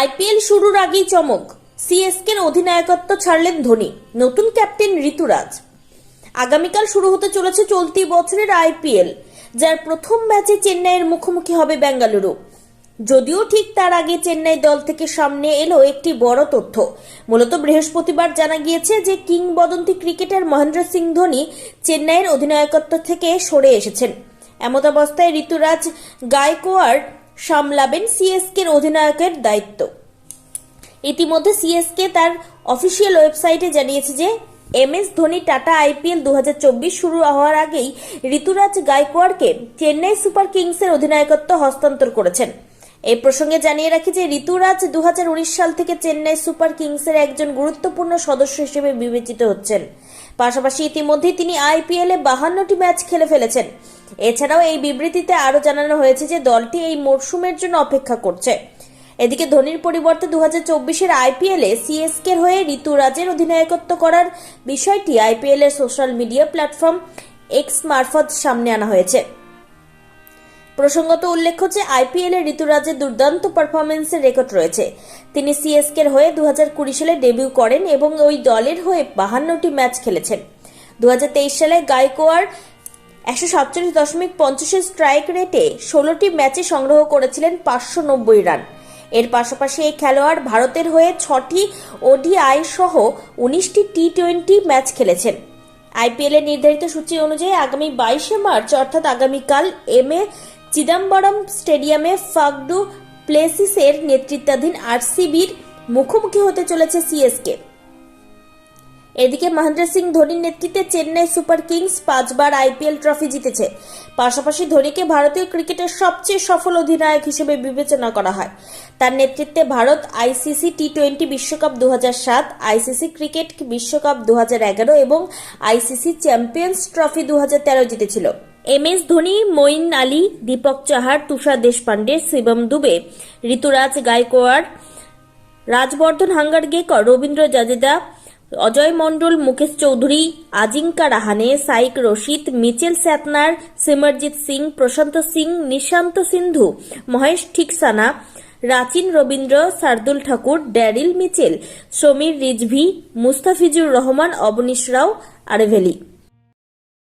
IPL শুরুর আগেই চমক। সিএসকের অধিনায়কত্ব ছাড়লেন ধোনি, নতুন ক্যাপ্টেন ঋতুরাজ। আগামীকাল শুরু হতে চলেছে চলতি বছরের আইপিএল, যার প্রথম ম্যাচে চেন্নাইয়ের মুখোমুখি হবে বেঙ্গালুরু। যদিও ঠিক তার আগে চেন্নাই দল থেকে সামনে এলো একটি বড় তথ্য। মূলত বৃহস্পতিবার জানা গিয়েছে যে কিংবদন্তি ক্রিকেটার মহেন্দ্র সিং ধোনি চেন্নাইয়ের অধিনায়কত্ব থেকে সরে এসেছেন। এমতাবস্থায় ঋতুরাজ গায়কোয়াড় সামলাবেন সিএসকের অধিনায়কের দায়িত্ব। ইতিমধ্যে সিএসকে তার অফিসিয়াল ওয়েবসাইটে জানিয়েছে যে M S Dhoni Tata IPL দু হাজার চব্বিশ শুরু হওয়ার আগেই ঋতুরাজ গায়কোয়াড়কে চেন্নাই সুপার কিংসের অধিনায়কত্ব হস্তান্তর করেছেন। এই প্রসঙ্গে জানিয়ে রাখি যে ঋতুরাজ দু হাজার উনিশ সাল থেকে চেন্নাই সুপার কিংসের একজন গুরুত্বপূর্ণ সদস্য হিসেবে বিবেচিত হচ্ছেন। পাশাপাশি ইতিমধ্যেই তিনি আইপিএলে বাহান্নটি ম্যাচ খেলে ফেলেছেন। এছাড়াও এই বিবৃতিতে আরও জানানো হয়েছে যে দলটি এই মরশুমের জন্য অপেক্ষা করছে। এদিকে ধোনির পরিবর্তে দু হাজার চব্বিশের আইপিএলে সিএসকের হয়ে ঋতুরাজের অধিনায়কত্ব করার বিষয়টি আইপিএল এর সোশ্যাল মিডিয়া প্ল্যাটফর্ম এক্স মারফত সামনে আনা হয়েছে। প্রসঙ্গত উল্লেখ্য যে আইপিএল এ ঋতুরাজের দুর্দান্ত পারফরমেন্সের রেকর্ড রয়েছে। তিনি সিএসকের হয়ে দু হাজার কুড়ি সালে ডেবিউ করেন এবং ওই দলের হয়ে বাহান্নটি ম্যাচ খেলেছেন। দু হাজার তেইশ সালে গায়কোয়াড় একশো সাতচল্লিশ দশমিক পঞ্চাশের স্ট্রাইক রেটে ষোলোটি ম্যাচে সংগ্রহ করেছিলেন পাঁচশো নব্বই রান। এর পাশাপাশি এই খেলোয়াড় ভারতের হয়ে ছটি ওডিআই সহ উনিশটি টি টোয়েন্টি ম্যাচ খেলেছেন। আইপিএল এর নির্ধারিত সূচি অনুযায়ী আগামী বাইশে মার্চ, অর্থাৎ আগামীকাল, এম এ চিদাম্বরম স্টেডিয়ামে ফাগডু প্লেসিসের নেতৃত্বাধীন আরসিবির মুখোমুখি হতে চলেছে সিএসকে। এদিকে মহেন্দ্র সিং ধোনির নেতৃত্বে চেন্নাই সুপার কিংস পাঁচবার আইপিএল ট্রফি জিতেছে। পাশাপাশি ধোনিকে ভারতীয় ক্রিকেটের সবচেয়ে সফল অধিনায়ক হিসেবে বিবেচনা করা হয়। তার নেতৃত্বে ভারত আইসিসি টি টোয়েন্টি বিশ্বকাপ দু সাত, আইসিসি ক্রিকেট বিশ্বকাপ দু হাজার এগারো এবং আইসিসি চ্যাম্পিয়ন্স ট্রফি দু হাজার তেরো জিতেছিল। M S Dhoni, Moeen Ali, Deepak Chahar, Tushar Deshpande Shivam Dube, Ruturaj Gaikwad Rajvardhan Hangargekar, Ravindra Jadeja Ajay Mandal, Mukesh Choudhary, Ajinkya Rahane, Shaik Rasheed, Mitchell Santner Simarjeet Singh, Prashant Singh, Nishant Sindhu, Maheesh Theekshana, Rachin Ravindra, Shardul Thakur, Daryl Mitchell, Sameer Rizvi, Mustafizur Rahman, Avanish Rao, Aravelly.